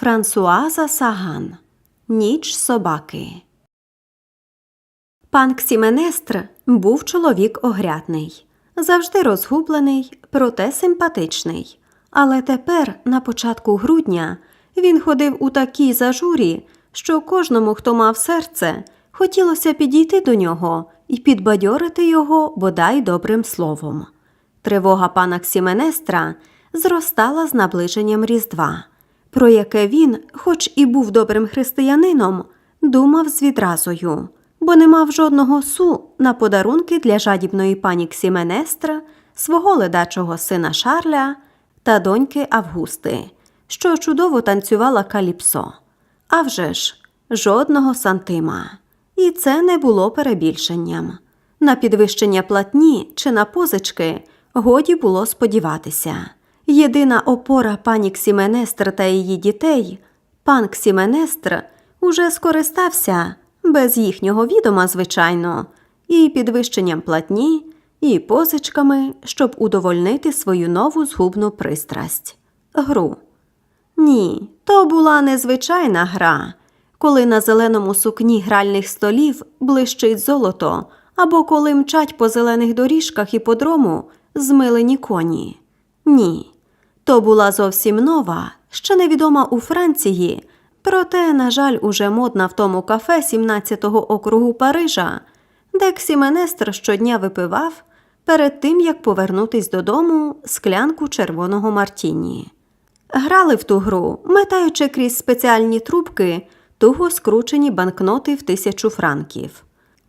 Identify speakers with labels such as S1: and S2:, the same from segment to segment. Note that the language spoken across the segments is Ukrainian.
S1: Франсуаза Саган Ніч собаки. Пан Ксіменестр був чоловік огрядний, завжди розгублений, проте симпатичний. Але тепер, на початку грудня, він ходив у такій зажурі, що кожному, хто мав серце, хотілося підійти до нього і підбадьорити його бодай добрим словом. Тривога пана Ксіменестра зростала з наближенням Різдва, про яке він, хоч і був добрим християнином, думав з відразою, бо не мав жодного су на подарунки для жадібної пані Ксіменестра, свого ледачого сина Шарля та доньки Августи, що чудово танцювала каліпсо. А вже ж, жодного сантима. І це не було перебільшенням. На підвищення платні чи на позички годі було сподіватися. Єдина опора пані Ксіменестр та її дітей, пан Ксіменестр уже скористався, без їхнього відома, звичайно, і підвищенням платні, і позичками, щоб удовольнити свою нову згубну пристрасть гру. Ні, то була незвичайна гра, коли на зеленому сукні гральних столів блищить золото, або коли мчать по зелених доріжках іподрому змилені коні. Ні, то була зовсім нова, ще невідома у Франції, проте, на жаль, уже модна в тому кафе 17-го округу Парижа, де Ксіменестр щодня випивав перед тим, як повернутись додому склянку червоного мартіні. Грали в ту гру, метаючи крізь спеціальні трубки туго скручені банкноти в тисячу франків.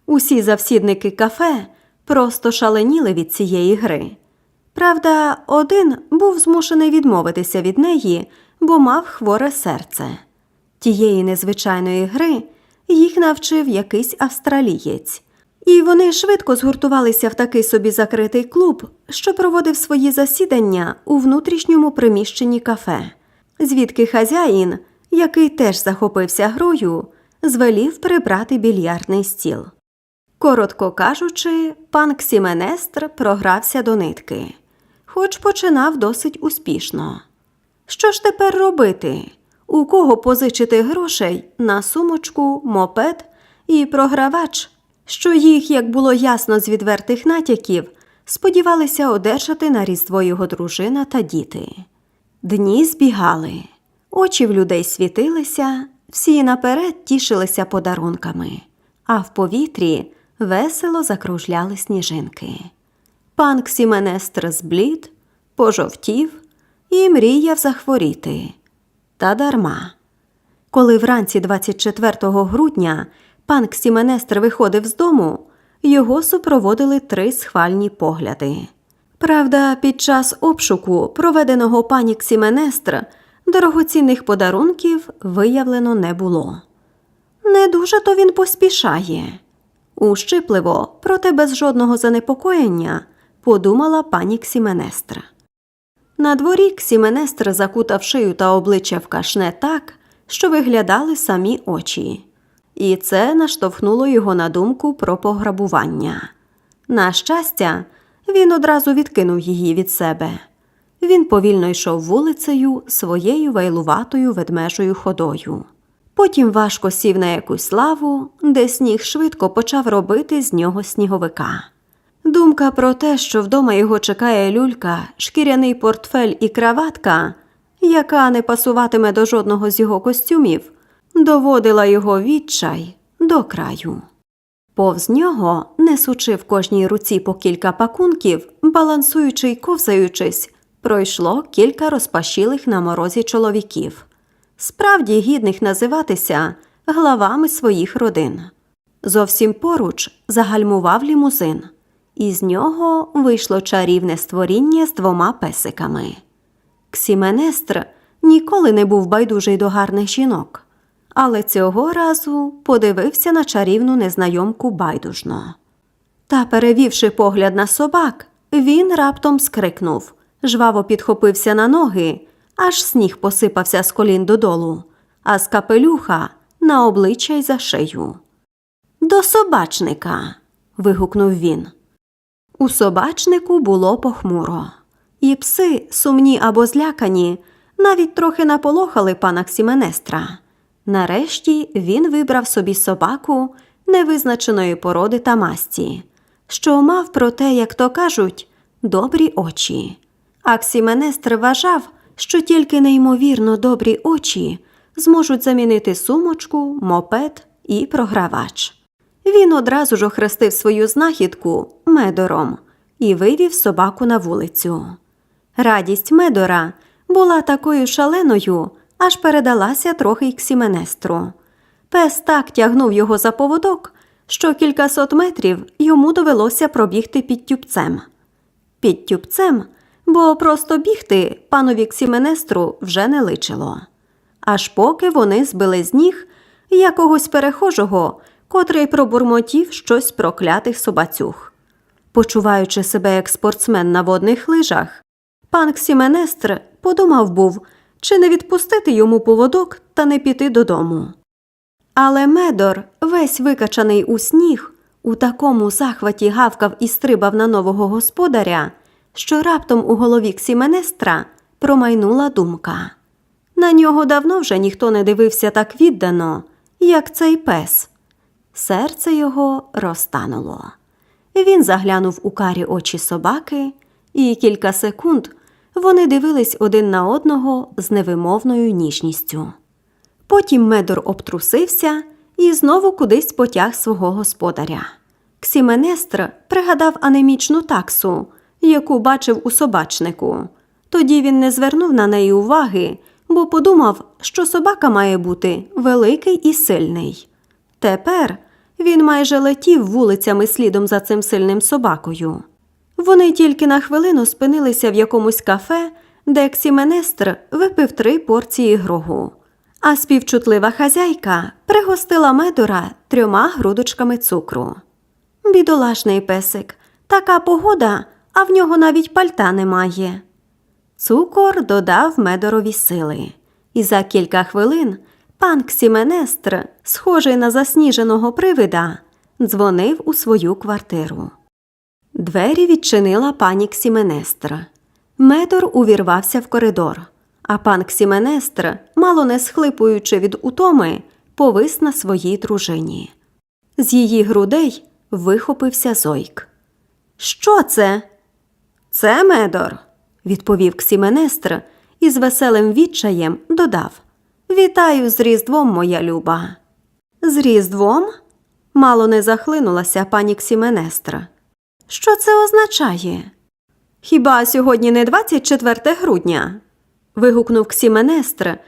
S1: Усі завсідники кафе просто шаленіли від цієї гри. Правда, один був змушений відмовитися від неї, бо мав хворе серце. Тієї незвичайної гри їх навчив якийсь австралієць. І вони швидко згуртувалися в такий собі закритий клуб, що проводив свої засідання у внутрішньому приміщенні кафе, звідки хазяїн, який теж захопився грою, звелів прибрати більярдний стіл. Коротко кажучи, пан Ксіменестр програвся до нитки, хоч починав досить успішно. Що ж тепер робити? У кого позичити грошей на сумочку, мопед і програвач, що їх, як було ясно з відвертих натяків, сподівалися одержати на різдво його дружина та діти. Дні збігали, очі в людей світилися, всі наперед тішилися подарунками, а в повітрі весело закружляли сніжинки. Пан Ксіменестр зблід, пожовтів і мріяв захворіти. Та дарма. Коли вранці 24 грудня пан Ксіменестр виходив з дому, його супроводили три схвальні погляди. Правда, під час обшуку, проведеного пані Ксіменестр, дорогоцінних подарунків виявлено не було. Не дуже то він поспішає. Ущипливо, проте без жодного занепокоєння, подумала пані Ксіменестра. На дворі Ксіменестр закутав шию та обличчя в кашне так, що виглядали самі очі. І це наштовхнуло його на думку про пограбування. На щастя, він одразу відкинув її від себе. Він повільно йшов вулицею своєю вайлуватою ведмежою ходою. Потім важко сів на якусь лаву, де сніг швидко почав робити з нього сніговика. Думка про те, що вдома його чекає люлька, шкіряний портфель і краватка, яка не пасуватиме до жодного з його костюмів, доводила його відчай до краю. Повз нього, несучи в кожній руці по кілька пакунків, балансуючи й ковзаючись, пройшло кілька розпашілих на морозі чоловіків, справді гідних називатися главами своїх родин. Зовсім поруч загальмував лімузин. Із нього вийшло чарівне створіння з двома песиками. Ксіменестр ніколи не був байдужий до гарних жінок, але цього разу подивився на чарівну незнайомку байдужно. Та, перевівши погляд на собак, він раптом скрикнув, жваво підхопився на ноги, аж сніг посипався з колін додолу, а з капелюха на обличчя й за шию. До собачника. вигукнув він. У собачнику було похмуро, і пси, сумні або злякані, навіть трохи наполохали пана Ксіменестра. Нарешті він вибрав собі собаку невизначеної породи та масті, що мав про те, як то кажуть, добрі очі. А Ксіменестр вважав, що тільки неймовірно добрі очі зможуть замінити сумочку, мопед і програвач. Він одразу ж охрестив свою знахідку медором і вивів собаку на вулицю. Радість медора була такою шаленою, аж передалася трохи й Ксіменестру. Пес так тягнув його за поводок, що кількасот метрів йому довелося пробігти під тюбцем. Під тюбцем, бо просто бігти панові Ксіменестру вже не личило. Аж поки вони збили з ніг якогось перехожого, котрий пробурмотів щось про клятих собацюг. Почуваючи себе як спортсмен на водних лижах, пан Ксіменестр подумав був, чи не відпустити йому поводок та не піти додому. Але Медор, весь викачаний у сніг, у такому захваті гавкав і стрибав на нового господаря, що раптом у голові Ксіменестра промайнула думка. На нього давно вже ніхто не дивився так віддано, як цей пес. Серце його розтануло. Він заглянув у карі очі собаки, і кілька секунд вони дивились один на одного з невимовною ніжністю. Потім медор обтрусився і знову кудись потяг свого господаря. Ксіменестр пригадав анемічну таксу, яку бачив у собачнику. Тоді він не звернув на неї уваги, бо подумав, що собака має бути великий і сильний. Тепер він майже летів вулицями слідом за цим сильним собакою. Вони тільки на хвилину спинилися в якомусь кафе, де Ксіменестр випив три порції грогу, а співчутлива хазяйка пригостила медора трьома грудочками цукру. Бідолашний песик, така погода, а в нього навіть пальта немає. Цукор додав медорові сили, і за кілька хвилин пан Ксіменестр, схожий на засніженого привида, дзвонив у свою квартиру. Двері відчинила пані Ксіменестр. Медор увірвався в коридор, а пан Ксіменестр, мало не схлипуючи від утоми, повис на своїй дружині. З її грудей вихопився зойк. Що це? Це медор, відповів Ксіменестр і з веселим відчаєм додав Вітаю з Різдвом, моя люба. З Різдвом? Мало не захлинулася пані Ксіменестра. Що це означає? Хіба сьогодні не 24 грудня? вигукнув Ксіменестр,